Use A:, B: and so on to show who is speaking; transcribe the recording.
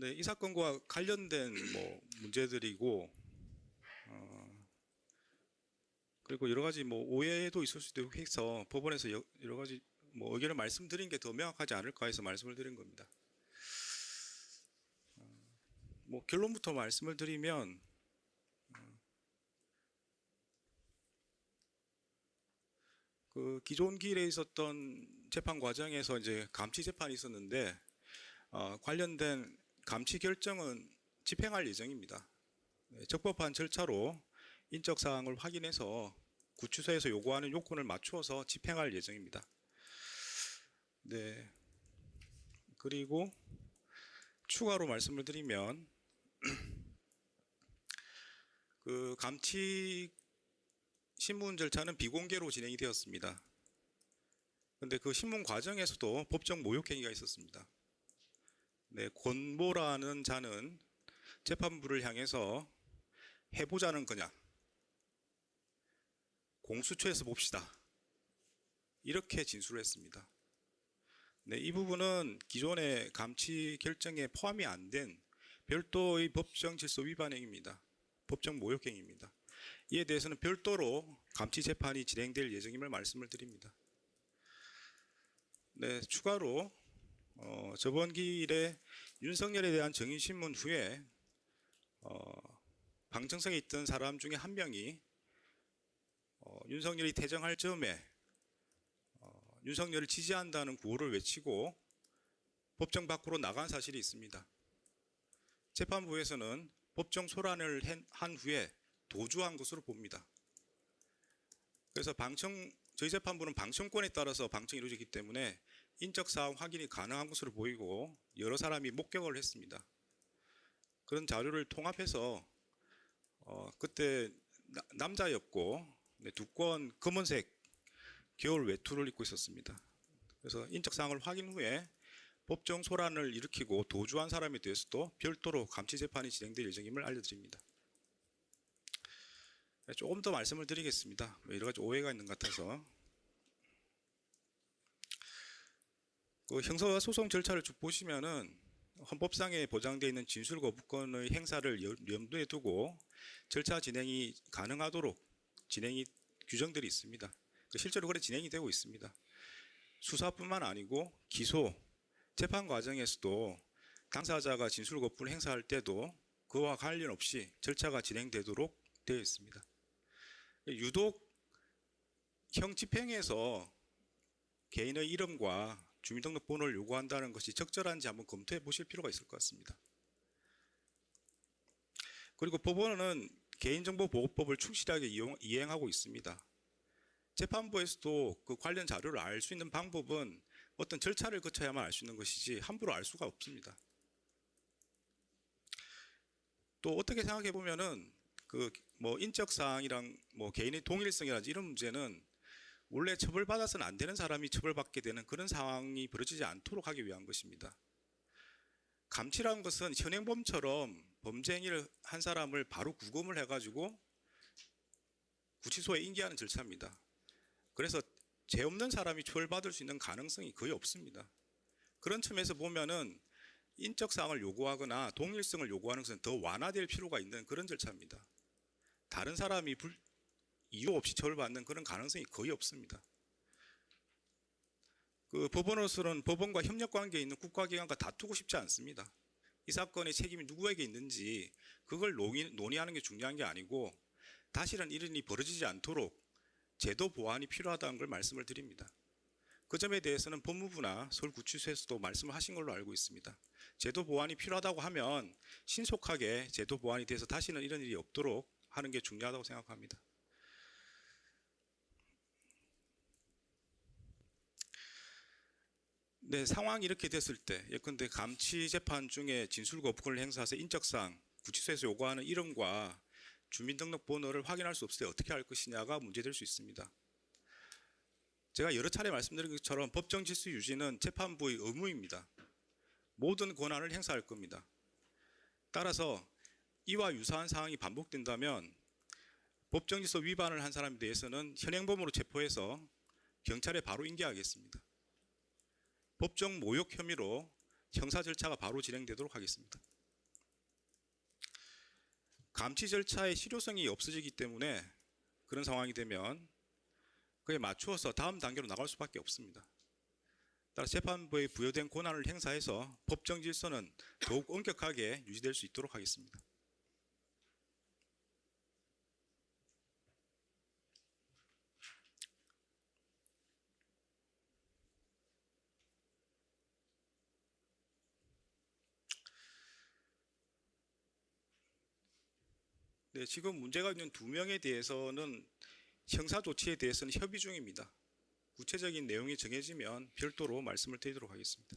A: 네, 이 사건과 관련된 뭐 문제들이고 어, 그리고 여러 가지 뭐 오해도 있을 수도 있고 해서 법원에서 여- 여러 가지 뭐 의견을 말씀드린 게 더 명확하지 않을까 해서 말씀을 드린 겁니다. 어, 뭐 결론부터 말씀을 드리면 어, 그 기존 길에 있었던 재판 과정에서 이제 감치 재판이 있었는데 어, 관련된 감치 결정은 집행할 예정입니다. 네, 적법한 절차로 인적 사항을 확인해서 구치소에서 요구하는 요건을 맞추어서 집행할 예정입니다. 네. 그리고 추가로 말씀을 드리면 그 감치 신문 절차는 비공개로 진행이 되었습니다. 근데 그 신문 과정에서도 법정 모욕 행위가 있었습니다. 네, 권모라는 자는 재판부를 향해서 해보자는 거냐, 공수처에서 봅시다. 이렇게 진술을 했습니다. 네, 이 부분은 기존의 감치 결정에 포함이 안 된 별도의 법정 질서 위반 행위입니다. 법정 모욕 행위입니다. 이에 대해서는 별도로 감치 재판이 진행될 예정임을 말씀을 드립니다. 네, 추가로 어, 저번 기일에 윤석열에 대한 정의신문 후에 어, 방청석에 있던 사람 중에 한 명이 어, 윤석열이 퇴정할 즈음에 어, 윤석열을 지지한다는 구호를 외치고 법정 밖으로 나간 사실이 있습니다. 재판부에서는 법정 소란을 한- 한 후에 도주한 것으로 봅니다. 그래서 방청 저희 재판부는 방청권에 따라서 방청이 이루어지기 때문에 인적 사항 확인이 가능한 것으로 보이고 여러 사람이 목격을 했습니다. 그런 자료를 통합해서 어, 그때 나- 남자였고 네, 두꺼운 검은색 겨울 외투를 입고 있었습니다. 그래서 인적 사항을 확인 후에 법정 소란을 일으키고 도주한 사람에 대해서도 별도로 감치 재판이 진행될 예정임을 알려드립니다. 네, 조금 더 말씀을 드리겠습니다. 여러 가지 오해가 있는 것 같아서. 그 형사 소송 절차를 쭉 보시면은 헌법상에 보장되어 있는 진술 거부권의 행사를 여- 염두에 두고 절차 진행이 가능하도록 진행이 규정들이 있습니다. 그 실제로 그래 진행이 되고 있습니다. 수사뿐만 아니고 기소, 재판 과정에서도 당사자가 진술 거부를 행사할 때도 그와 관련 없이 절차가 진행되도록 되어 있습니다. 유독 형 집행에서 개인의 이름과 주민등록번호를 요구한다는 것이 적절한지 한번 검토해 보실 필요가 있을 것 같습니다. 그리고 법원은 개인정보보호법을 충실하게 이용, 이행하고 있습니다. 재판부에서도 그 관련 자료를 알 수 있는 방법은 어떤 절차를 거쳐야만 알 수 있는 것이지 함부로 알 수가 없습니다. 또 어떻게 생각해 보면은 그 뭐 인적 사항이랑 뭐 개인의 동일성이라든지 이런 문제는 원래 처벌받아서는 안 되는 사람이 처벌받게 되는 그런 상황이 벌어지지 않도록 하기 위한 것입니다. 감치라는 것은 현행범처럼 범죄 행위를 한 사람을 바로 구금을 해가지고 구치소에 인계하는 절차입니다. 그래서 죄 없는 사람이 처벌받을 수 있는 가능성이 거의 없습니다. 그런 점에서 보면은 인적 사항을 요구하거나 동일성을 요구하는 것은 더 완화될 필요가 있는 그런 절차입니다. 다른 사람이 불, 이유 없이 처벌받는 그런 가능성이 거의 없습니다. 그 법원으로서는 법원과 협력 관계에 있는 국가기관과 다투고 싶지 않습니다. 이 사건의 책임이 누구에게 있는지 그걸 논의, 논의 하는 게 중요한 게 아니고 다시는 이런 일이 벌어지지 않도록 제도 보완이 필요하다는 걸 말씀을 드립니다. 그 점에 대해서는 법무부나 서울구치소에서도 말씀을 하신 걸로 알고 있습니다. 제도 보완이 필요하다고 하면 신속하게 제도 보완이 돼서 다시는 이런 일이 없도록 하는 게 중요하다고 생각합니다. 네, 상황이 이렇게 됐을 때 예컨대 감치 재판 중에 진술 거부권을 행사해서 인적사항 구치소에서 요구하는 이름과 주민등록번호를 확인할 수 없을 때 어떻게 할 것이냐가 문제될 수 있습니다. 제가 여러 차례 말씀드린 것처럼 법정 질서 유지는 재판부의 의무입니다. 모든 권한을 행사할 겁니다. 따라서 이와 유사한 상황이 반복된다면 법정 질서 위반을 한 사람에 대해서는 현행범으로 체포해서 경찰에 바로 인계하겠습니다. 법정 모욕 혐의로 형사 절차가 바로 진행되도록 하겠습니다. 감치 절차의 실효성이 없어지기 때문에 그런 상황이 되면 그에 맞추어서 다음 단계로 나갈 수밖에 없습니다. 따라서 재판부에 부여된 권한을 행사해서 법정 질서는 더욱 엄격하게 유지될 수 있도록 하겠습니다. 네, 지금 문제가 있는 두 명에 대해서는 형사 조치에 대해서는 협의 중입니다. 구체적인 내용이 정해지면 별도로 말씀을 드리도록 하겠습니다.